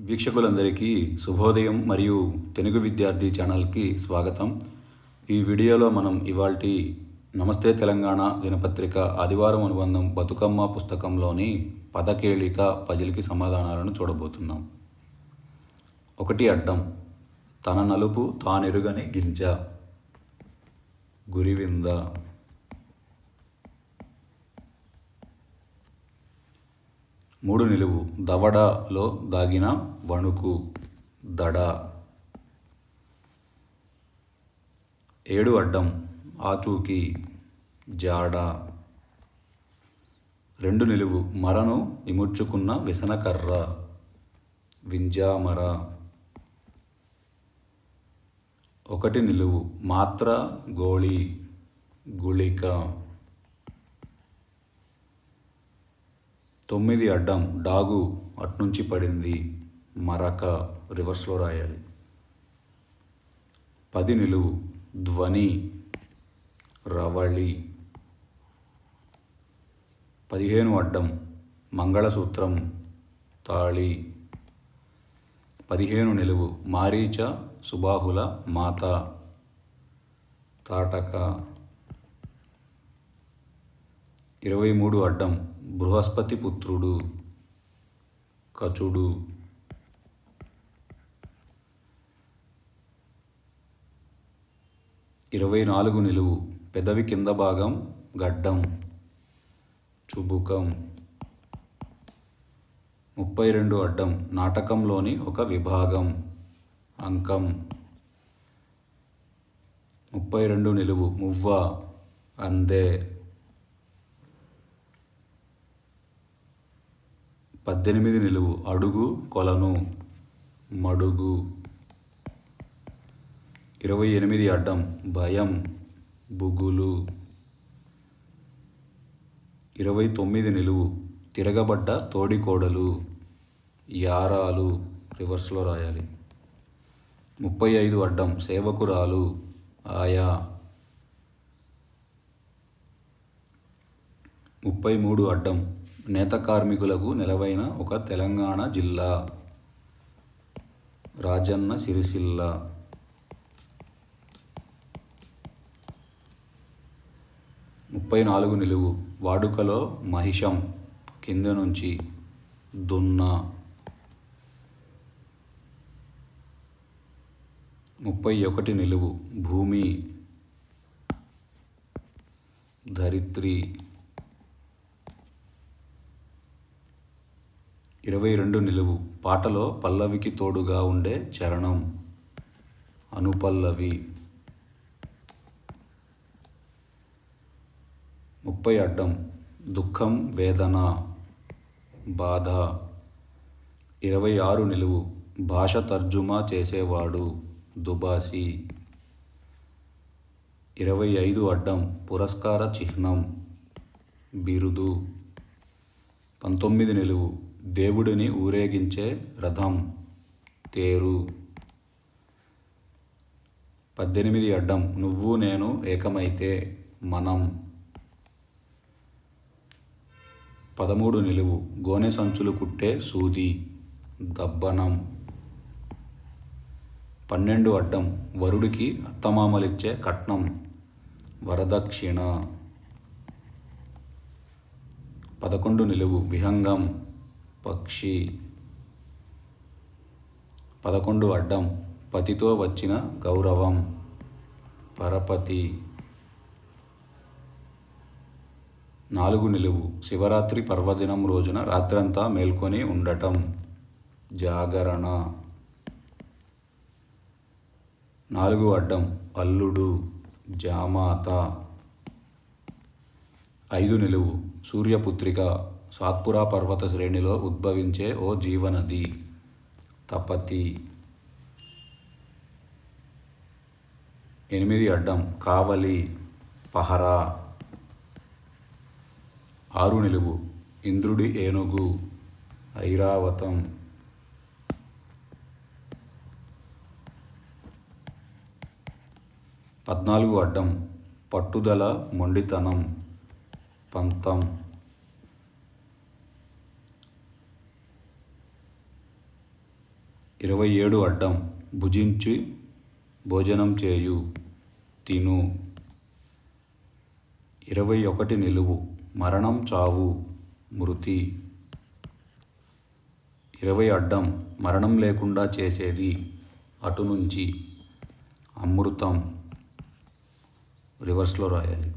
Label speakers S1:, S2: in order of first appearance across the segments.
S1: వీక్షకులందరికీ శుభోదయం మరియు తెలుగు విద్యార్థి ఛానల్కి స్వాగతం. ఈ వీడియోలో మనం ఇవాల్టి నమస్తే తెలంగాణ దినపత్రిక ఆదివారం అనుబంధం బతుకమ్మ పుస్తకంలోని పదకేళిక పజిల్కి సమాధానాలను చూడబోతున్నాం. ఒకటి అడ్డం తన నలుపు తానెరుగని గింజ. గురివింద. మూడు నిలువు. దవడలో దాగిన వణుకు దడ. ఏడు అడ్డం. ఆచూకి జాడ. రెండు నిలువు. మరను ఇముడ్చుకున్న విసనకర్ర వింజామర. ఒకటి నిలువు. మాత్ర గోళి గుళిక. తొమ్మిది అడ్డం డాగు అట్నుంచి పడింది మరక రివర్స్లో రాయాలి. పది నిలువు ధ్వని రవళి. పదిహేను అడ్డం మంగళసూత్రం తాళి. పదిహేను నిలువు మారీచ సుబాహుల మాత. తాటక. ఇరవై మూడు అడ్డం బృహస్పతి పుత్రుడు కచుడు ఇరవై నాలుగు నిలువు పెదవి కింద భాగం గడ్డం చుబుకం ముప్పై రెండు అడ్డం నాటకంలోని ఒక విభాగం అంకం ముప్పై రెండు నిలువు మువ్వ అందే పద్దెనిమిది నిలువు అడుగు కొలను మడుగు. ఇరవై ఎనిమిది అడ్డం భయం బుగులు. ఇరవై తొమ్మిది నిలువు తిరగబడ్డ తోడికోడలు యారాలు. రివర్స్లో రాయాలి. ముప్పై ఐదు అడ్డం సేవకురాలు ఆయా. ముప్పై మూడు అడ్డం నేత కార్మికులకు నెలవైన ఒక తెలంగాణ జిల్లా. రాజన్న సిరిసిల్ల. ముప్పై నాలుగు నిలువు. వాడుకలో మహిషం. కింద నుంచి దున్న. ముప్పై ఒకటి నిలువు. భూమి. ధరిత్రి. ఇరవై రెండు నిలువు. పాటలో పల్లవికి తోడుగా ఉండే చరణం. అనుపల్లవి. ముప్పై అడ్డం. దుఃఖం వేదన బాధ. ఇరవై ఆరు నిలువు. భాష తర్జుమా చేసేవాడు దుబాసి. ఇరవై ఐదు అడ్డం. పురస్కార చిహ్నం. బిరుదు. పంతొమ్మిది నిలువు. దేవుడిని ఊరేగించే రథం తేరు. పద్దెనిమిది అడ్డం నువ్వు నేను ఏకమైతే మనం. పదమూడు నిలువు గోనె సంచులు కుట్టే సూది దబ్బనం. పన్నెండు అడ్డం వరుడికి అత్తమామలిచ్చే కట్నం వరదక్షిణ. పదకొండు నిలువు విహంగం. పక్షి. పదకొండు అడ్డం. పతితో వచ్చిన గౌరవం. పరపతి. నాలుగు నిలువు. శివరాత్రి పర్వదినం రోజున రాత్రంతా మేల్కొని ఉండటం. జాగరణ. నాలుగు అడ్డం. అల్లుడు. జామాత. ఐదు నిలువు. సూర్యపుత్రిక. సాత్పురా పర్వత శ్రేణిలో ఉద్భవించే ఓ జీవనది. తపతి. ఎనిమిది అడ్డం. కావలి. పహరా. ఆరు నిలువు. ఇంద్రుడి ఏనుగు. ఐరావతం. పద్నాలుగు అడ్డం. పట్టుదల మొండితనం. పంతం. ఇరవై ఏడు అడ్డం భుజించి భోజనం చేయు తిను. ఇరవై ఒకటి నిలువు మరణం చావు మృతి. ఇరవై అడ్డం మరణం లేకుండా చేసేది అటు నుంచి అమృతం. రివర్స్లో రాయాలి.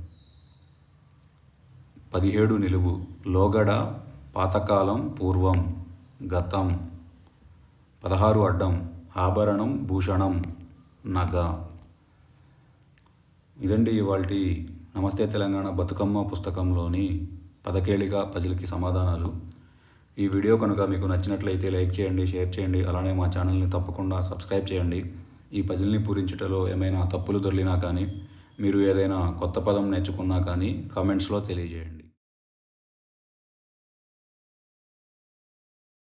S1: పదిహేడు నిలువు లోగడ పాతకాలం పూర్వం గతం. పదహారు అడ్డం ఆభరణం భూషణం నగ. ఇదండి ఇవాళ నమస్తే తెలంగాణ బతుకమ్మ పుస్తకంలోని పదకేళిక పజిల్కి సమాధానాలు. ఈ వీడియో కనుక మీకు నచ్చినట్లయితే లైక్ చేయండి షేర్ చేయండి అలానే మా ఛానల్ని తప్పకుండా సబ్స్క్రైబ్ చేయండి. ఈ పజిల్ని పూరించటలో ఏమైనా తప్పులు దొరికినా కానీ మీరు ఏదైనా కొత్త పదం నేర్చుకున్నా కానీ కామెంట్స్లో తెలియజేయండి.